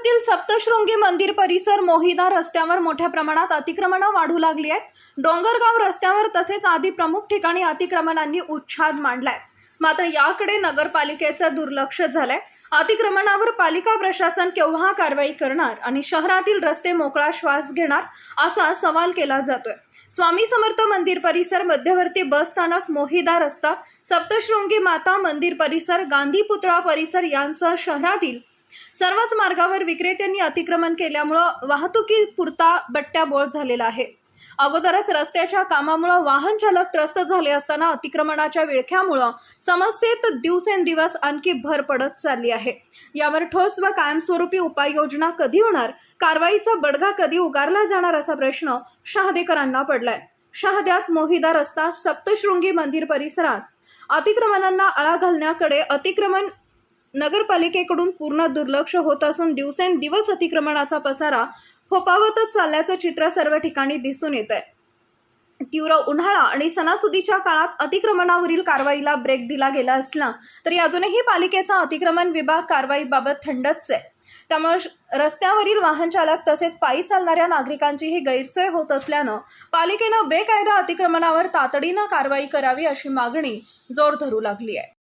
सप्तशृंगी मंदिर परिसर मोहिदा रस्त्यावर मोठ्या प्रमाणात अतिक्रमणं वाढू लागली आहेत. डोंगरगाव रस्त्यावर तसेच आदी प्रमुख ठिकाणी अतिक्रमणांनी उच्छाद मांडलाय. मात्र याकडे नगरपालिकेचं दुर्लक्ष झालंय. अतिक्रमणावर पालिका प्रशासन केव्हा कारवाई करणार आणि शहरातील रस्ते मोकळा श्वास घेणार असा सवाल केला जातोय. स्वामी समर्थ मंदिर परिसर मध्यवर्ती बस स्थानक मोहिदा रस्ता सप्तशृंगी माता मंदिर परिसर गांधी पुतळा परिसर यांसह शहरातील सर्वच मार्गावर विक्रेत्यांनी अतिक्रमण केल्यामुळं वाहतुकी पुरता बट्ट्याबोळ झालेला आहे. अगोदरच रस्त्याच्या कामामुळं वाहन चालक त्रस्त झाले असताना अतिक्रमणाच्या विळख्यामुळं समस्येत दिवसेंदिवस आणखी भर पडत चालली आहे. यावर ठोस व कायमस्वरूपी उपाययोजना कधी होणार कारवाईचा बडगा कधी उगारला जाणार असा प्रश्न शहादेकरांना पडलाय. शहाद्यात मोहिदा रस्ता सप्तशृंगी मंदिर परिसरात. अतिक्रमणांना आळा घालण्याकडे अतिक्रमण नगरपालिकेकडून पूर्ण दुर्लक्ष होत असून दिवसेंदिवस अतिक्रमणाचा पसारा फोपावतच चालल्याचं चित्र सर्व ठिकाणी दिसून येत आहे तीव्र उन्हाळा आणि सणासुदीच्या काळात अतिक्रमणावरील कारवाईला ब्रेक दिला गेला असला तरी अजूनही पालिकेचा अतिक्रमण विभाग कारवाईबाबत थंडच आहे. त्यामुळे रस्त्यावरील वाहन चालक तसेच पायी चालणाऱ्या नागरिकांचीही गैरसोय होत असल्यानं पालिकेनं बेकायदा अतिक्रमणावर तातडीनं कारवाई करावी अशी मागणी जोर धरू लागली आहे.